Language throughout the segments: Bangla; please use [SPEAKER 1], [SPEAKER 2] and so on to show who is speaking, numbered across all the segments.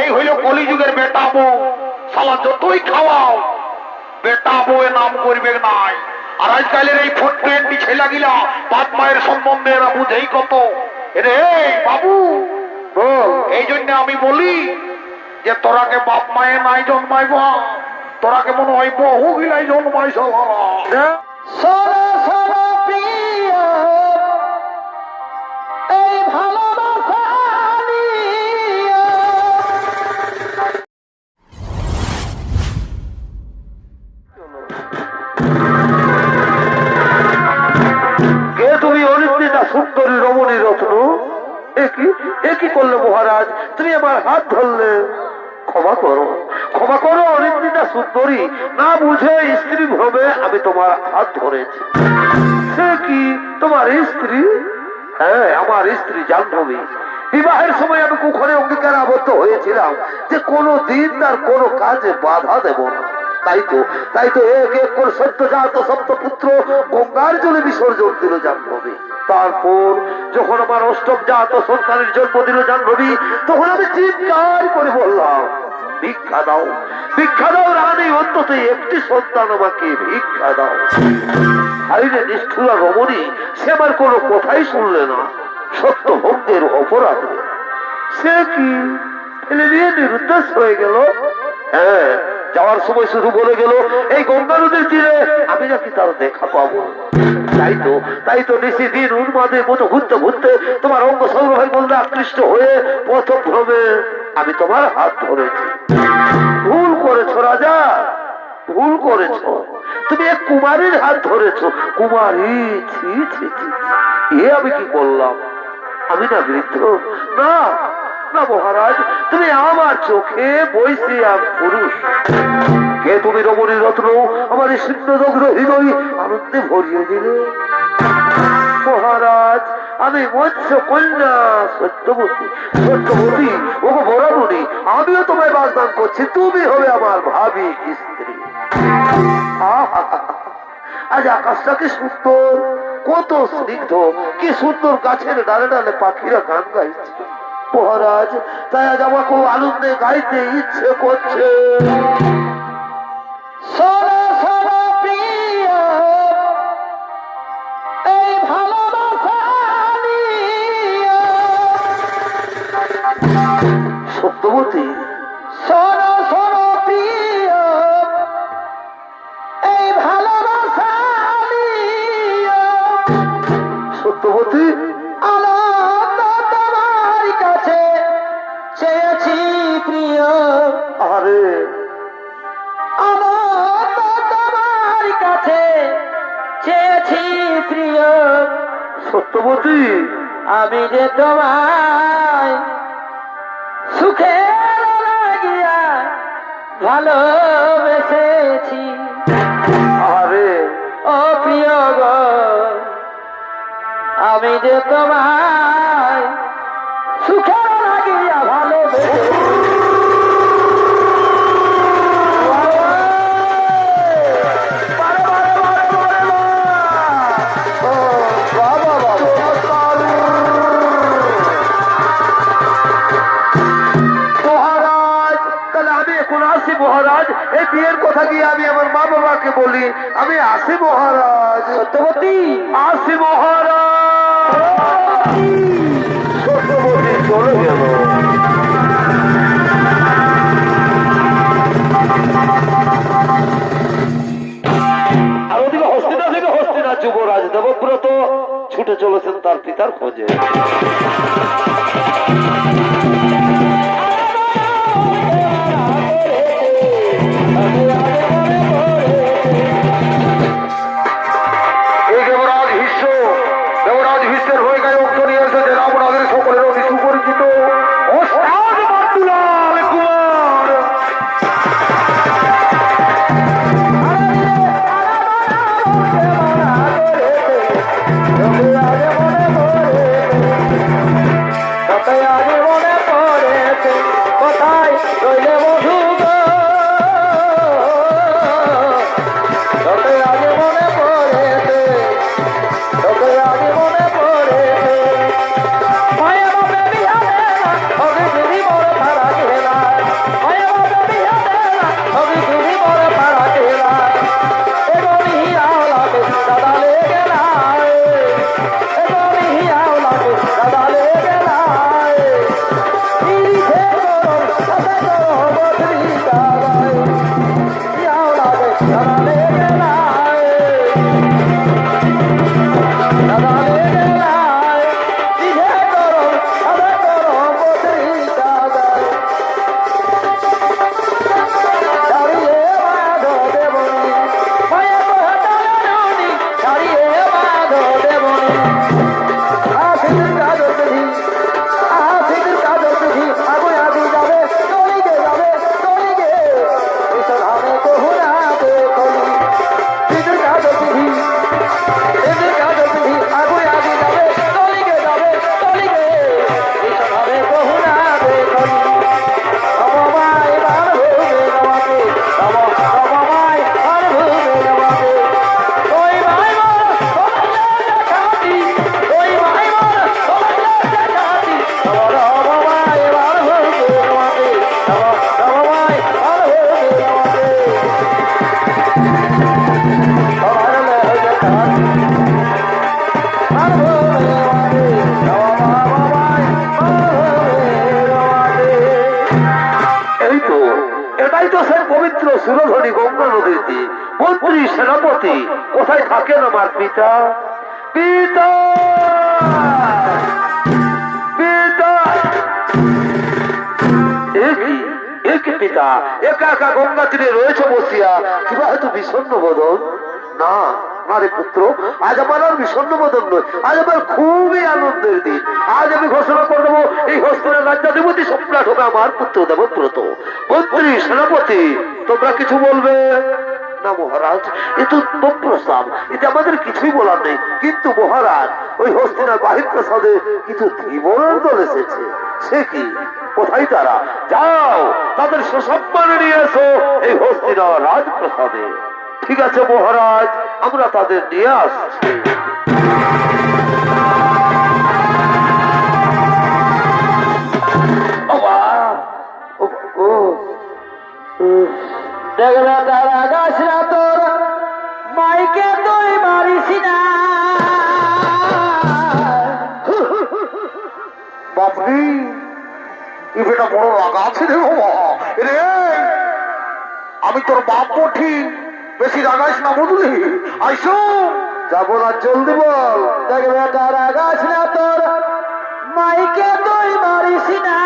[SPEAKER 1] এই হইল কলিযুগের বেটা বউ সালা যতই খাওয়াও বেটা বউয়ে নাম করবে নাই। আর আজকালের এই ফুট টোয়েন্টি ছেলা গিলা বাপ মায়ের সম্বন্ধে এরা বুঝেই কত। রে বাবু এই জন্য আমি বলি যে তোরাকে বাপ মায়ে নাই জন্মাইব। তোরাকে মনে হয় বহু গিলাই জন্মাইছ।
[SPEAKER 2] মহারাজ, তুমি আমার হাত ধরলে। ক্ষমা করো ক্ষমা করো অনিন্দিতা সুন্দরী। না বুঝে স্ত্রী ভ্রমে আমি তোমার হাত ধরেছি। সে কি তোমার স্ত্রী? হ্যাঁ আমার স্ত্রী জাহ্নবী। বিবাহের সময় আমি কুখরে অঙ্গীকার আবদ্ধ হয়েছিলাম যে কোনো দিন তার কোনো কাজে বাধা দেব না। তাই তো তাই তো এক এক করে সত্য জাত সপ্ত পুত্র গঙ্গার জলে বিসর্জন দিল জাহ্নবী। তারপর যখন আমার অষ্টম জাত সন্তানের জন্ম দিল জাহ্নবী তখন আমি চিৎকার করে বললাম, ভিক্ষা দাও ভিক্ষা দাও রানী অন্তত একটি সন্তান আমাকে ভিক্ষা দাও। হাইরে নিষ্ঠুরা রমণী, সে আমার কোনো কথাই শুনলে না, সত্য ভক্তের অপরাধে সে কি ফেলে দিয়ে নিরুদ্দেশ হয়ে গেল? হ্যাঁ যাওয়ার সময় শুধু বলে গেল, এই গঙ্গা নদীর তীরে আমি নাকি তার দেখা পাবো। তাই তো তাই তো নিশি দিন উন্মাদের মতো ঘুরতে ঘুরতে তোমার অঙ্গ সংগ্রহের মধ্যে আকৃষ্ট হয়ে প্রথম ভ্রমে আমি তোমার হাত ধরেছি। ভুল করেছ রাজা, ভুল করেছ। তুমি এক কুমারীর হাত ধরেছো। কুমারী ছি ছি ছি। এ আমি কি করলাম? আমি না বৃদ্ধ? না না মহারাজ? তুমি আমার চোখে বইছি এক পুরুষ। কে তুমি রমণী রত্ন? আমার এই সিদ্ধদগ্র হৃদয় আনন্দে ভরিয়ে দিলে। মহারাজ, আমি মৎস্য কন্যা সত্যবতী। সত্যবতী ও বরাবরী। আমিও তোমায় বাগদান করছি। তুমি হবে আমার ভাবি স্ত্রী। আজ আকাশটা কি সুন্দর? কত স্নিগ্ধ। কি সুন্দর গাছের ডালে ডালে পাখিরা গান গাইছে। মহারাজ তাই আজ আমাকে আনন্দে গাইতে ইচ্ছে করছে। সত্যবতী
[SPEAKER 3] যে তোমায়। সুখে লাগিয়া ভালোবেসেছি।
[SPEAKER 2] আরে।
[SPEAKER 3] ও প্রিয় গো আমি যে তোমায়
[SPEAKER 2] এই বিয়ের কথা গিয়ে আমি আমার মা বাবাকে বলি? আমি আসি মহারাজ।
[SPEAKER 3] সত্যবতী।
[SPEAKER 2] আসি মহারাজ। সত্যবতী চলে গেল। আর ওদিকে হস্তিনা থেকে হস্তিনা যুবরাজ দেবব্রত ছুটে চলেছেন তার পিতার খোঁজে। সুরধনী গঙ্গা নদীতে মন্ত্রী সেনাপতি, কোথায় থাকেন আমার পিতা? পিতা! পিতা! একা একা গঙ্গা তীরে রয়েছে বসিয়া কিবা হয়তো বিষণ্ণ বদন? না। না পুত্র, আজ আমার আর বিষণ্ণ বদন নয়। আজ আমার খুবই আনন্দের দিন। আজ আমি ঘোষণা করে দেবো, এই হস্তের রাজ্যাধিপতি সম্রাট হবে আমার পুত্র দেবব্রত। মন্ত্রী, সেনাপতি, তোমরা কিছু বলবে? কিছুই বলার নেই। কিন্তু মহারাজ, ওই এসেছে। সে কি? কোথায় তারা? তাদের এসো এই রাজপ্রসাদে। ঠিক আছে মহারাজ, আমরা তাদের নিয়ে আসছি।
[SPEAKER 3] না তোর মাইকে না
[SPEAKER 1] বাপরি, এ বেটা বড় আছে রে রে, আমি তোর বাপ বঠি বেশি রাগাইস না বুঝলি আইসো।
[SPEAKER 2] যাব না জলদি বল।
[SPEAKER 3] দেখবে তারা গাছ না তোর। মাইকে তুই মারিস না।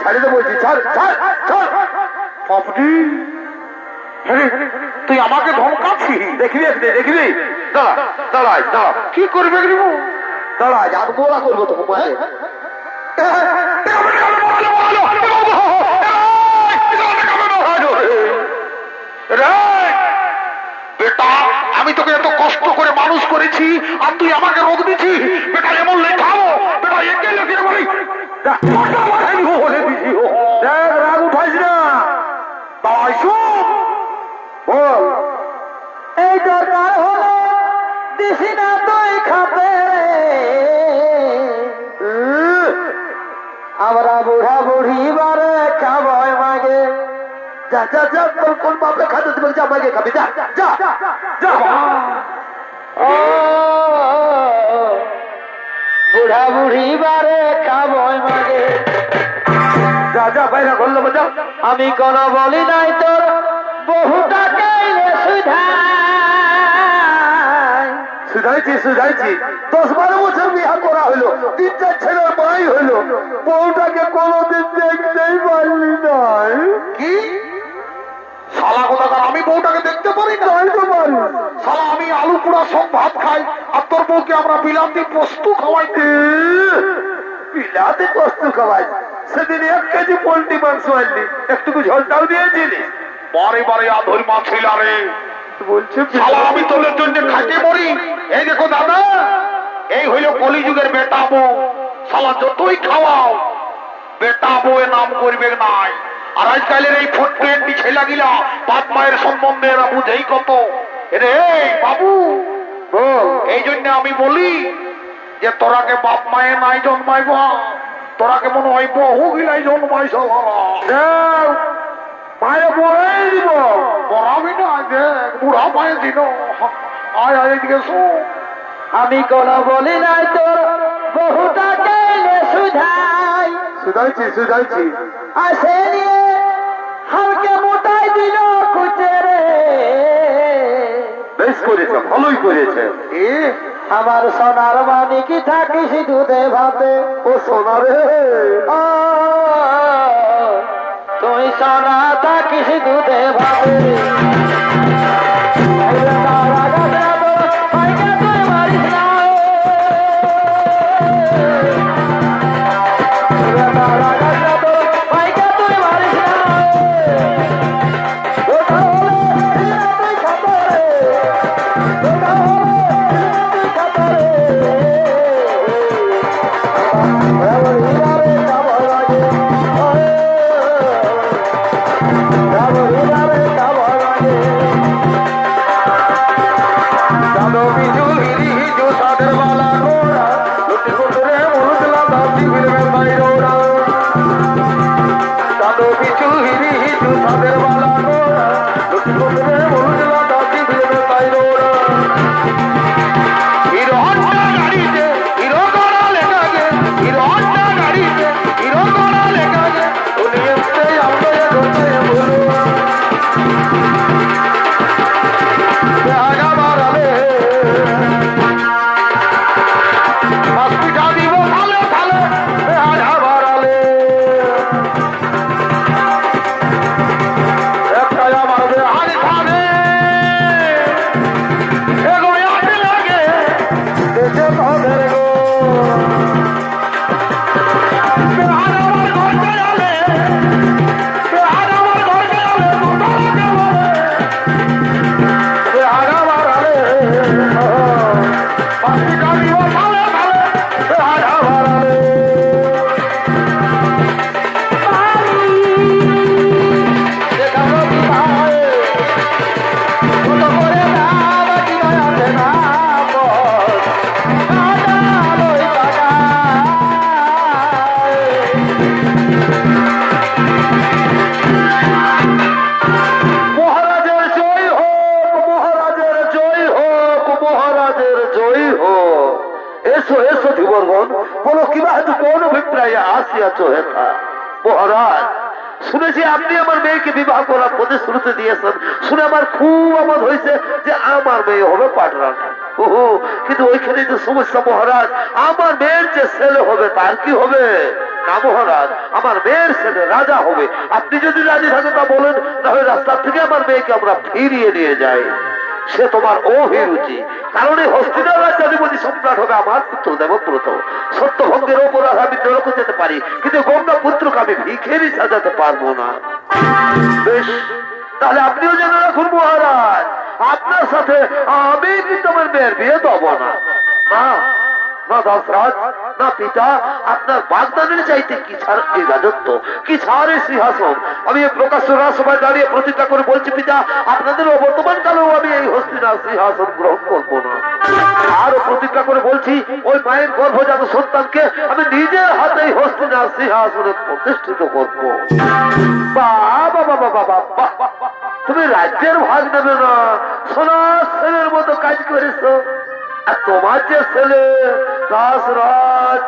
[SPEAKER 2] ছাড়ি দে বলছি ছাড় ছাড় ছাড়।
[SPEAKER 1] বাপরি তুই আমাকে ধমকাচ্ছি
[SPEAKER 2] দেখবি দেখবি। দাঁড়া দাঁড়াই দাঁড়া।
[SPEAKER 1] কি করবে রে বাবু?
[SPEAKER 2] দাঁড়া আর গোলা করব তো মোবাইলে
[SPEAKER 1] রে, বেটা, আমি তোকে এত কষ্ট করে মানুষ করেছি, আর তুই আমাকে রোগ দিচ্ছি বেটা, এমন লেখাও, বেটা, একে লেখে বলি
[SPEAKER 2] বলে যা যা যা তোর কোন খাতে যা খাবি যা যা যা
[SPEAKER 3] বুড়া বুড়ি বারে মাগে।
[SPEAKER 2] যা যা বাইরে করল যা।
[SPEAKER 3] আমি কোন বলি নাই তোর বহুটা সুধা
[SPEAKER 2] সুধাইছি সুধাইছি দশ বারো বছর বিয়া করা হইল তিন চার ছেলের মাই হইল বউটাকে কোনোদিন দেখতেই পারলি নাই।
[SPEAKER 1] কি? পারি না
[SPEAKER 2] পারি।
[SPEAKER 1] শালা আমি আলু পোড়া সব ভাত খাই আর তোর বউকে আমরা বিলাতি পোস্ত খাওয়াই
[SPEAKER 2] বিলাতে কষ্ট খাওয়াই। সেদিন এক কেজি পোল্ট্রি মাংস আনলি একটুকু ঝোলটাও দিয়েছিলি।
[SPEAKER 1] বারে বারে আধর মা ছিলা রে
[SPEAKER 2] বলছে
[SPEAKER 1] আমি তোদের জন্য খাটে মরি এই দেখো দাদা এই হইল কলিযুগের বেটা বউ। শালা যতই খাওয়াও বেটা বউয়ে নাম করবে নাই। আর আজকালের এই ফুট টোয়েন্টি ছেলা গিলা বাপ মায়ের সম্বন্ধে এরা বুঝেই কত। রে বাবু এই জন্য আমি বলি যে তোরাকে বাপ মায়ে নাই জন্মাইব তোরাকে মনে হয় বহু গিলাই জন্মাইছ
[SPEAKER 2] মায়ে বলাই দিব
[SPEAKER 1] পড়াবি না দেখ বুড়া পায়ে দিন। আয় আয় এদিকে
[SPEAKER 3] আমি কোন বলি নাই তোর বহুটা কেলে সুধাই
[SPEAKER 2] সুধাইছি সুধাইছি
[SPEAKER 3] আসে
[SPEAKER 2] বেশ করেছে ভালোই করেছে।
[SPEAKER 3] আমার সোনার মানিক থাকিস দুধে ভাতে?
[SPEAKER 2] ও সোনা রে।
[SPEAKER 3] ও, তুই সোনা থাকিস দুধে ভাতে। বলো কিবা কোন অভিপ্রায় হেথা
[SPEAKER 2] মহারাজ, শুনেছি আপনি আমার মেয়েকে বিবাহ করার প্রতিশ্রুতি দিয়েছেন। শুনে আমার খুব হয়েছে যে আমার মেয়ে হবে পাটরান। ওহো কিন্তু ওইখানে যে সমস্যা, মহারাজ। আমার মেয়ের যে ছেলে হবে, তার কি হবে? না, মহারাজ, আমার মেয়ের ছেলে রাজা হবে। আপনি যদি রাজি থাকেন তা বলেন, তাহলে রাস্তার থেকে আমার মেয়েকে আমরা ফিরিয়ে নিয়ে যাই। সে তোমার অভিরুচি। কারণ এই হস্তিনার রাজ্যাধিপতি সম্রাট হবে আমার পুত্র দেবব্রত। সত্যভঙ্গের ওপর আমি নরক যেতে পারি, কিন্তু গঙ্গা পুত্রকে আমি ভিখেরই সাজাতে পারব না। বেশ, তাহলে আপনিও জেনে রাখুন মহারাজ, আপনার সাথে আমি কিন্তু আমার মেয়ের বিয়ে দেবো না। না সন্তানকে আমি নিজের হাতেই হস্তিনার সিংহাসনে প্রতিষ্ঠিত করব। তুমি রাজ্যের ভাগ নেবে না সোনার মতো কাজ করেছ। আর তোমার যে ছেলে দাসরাজ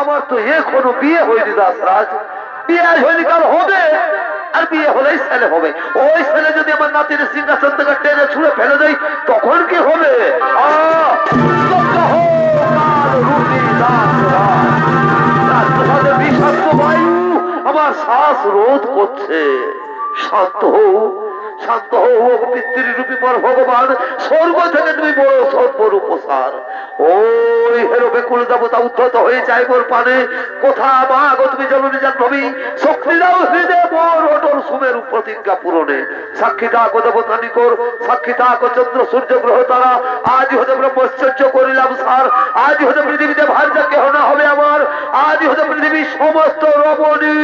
[SPEAKER 2] আমার তো এখনও বিয়ে হয়নি দাসরাজ। বিয়ে হয়নি কাল হবে আর বিয়ে ছেলে হবে। ওই ছেলে যদি আমার নাতির সিংহাসন থেকে টেনে ছুঁড়ে ফেলে দেয় তখন কি হবে? হোক, বিষাক্ত বায়ু আমার শ্বাস রোধ করছে। শান্ত হও শান্ত হও পিতৃরূপী পর ভগবান স্বর্গ থেকে তুমি বড় সর্বরূপ সার ওই হেরো বেকুল দেবতা উদ্ধত হয়ে যায় মোর পানে। কোথা মা গো তুমি জননী জাহ্নবী শক্তি দাও হৃদয় মোর অটল সুমেরু প্রতিজ্ঞা পূরণে। সাক্ষী থাকো দেবতা নিকর, সাক্ষী থাকো চন্দ্র সূর্য গ্রহ তারা। আজ হতে ব্রহ্মচর্য করিলাম সার আজ হতে পৃথিবীতে ভার্যা কেহ না হবে আমার। আজ হতে পৃথিবীর সমস্ত রমণী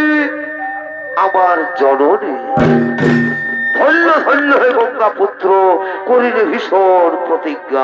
[SPEAKER 2] আমার জননী। ধন্য ধন্য হে গঙ্গা পুত্র করিলে ভীষণ প্রতিজ্ঞা।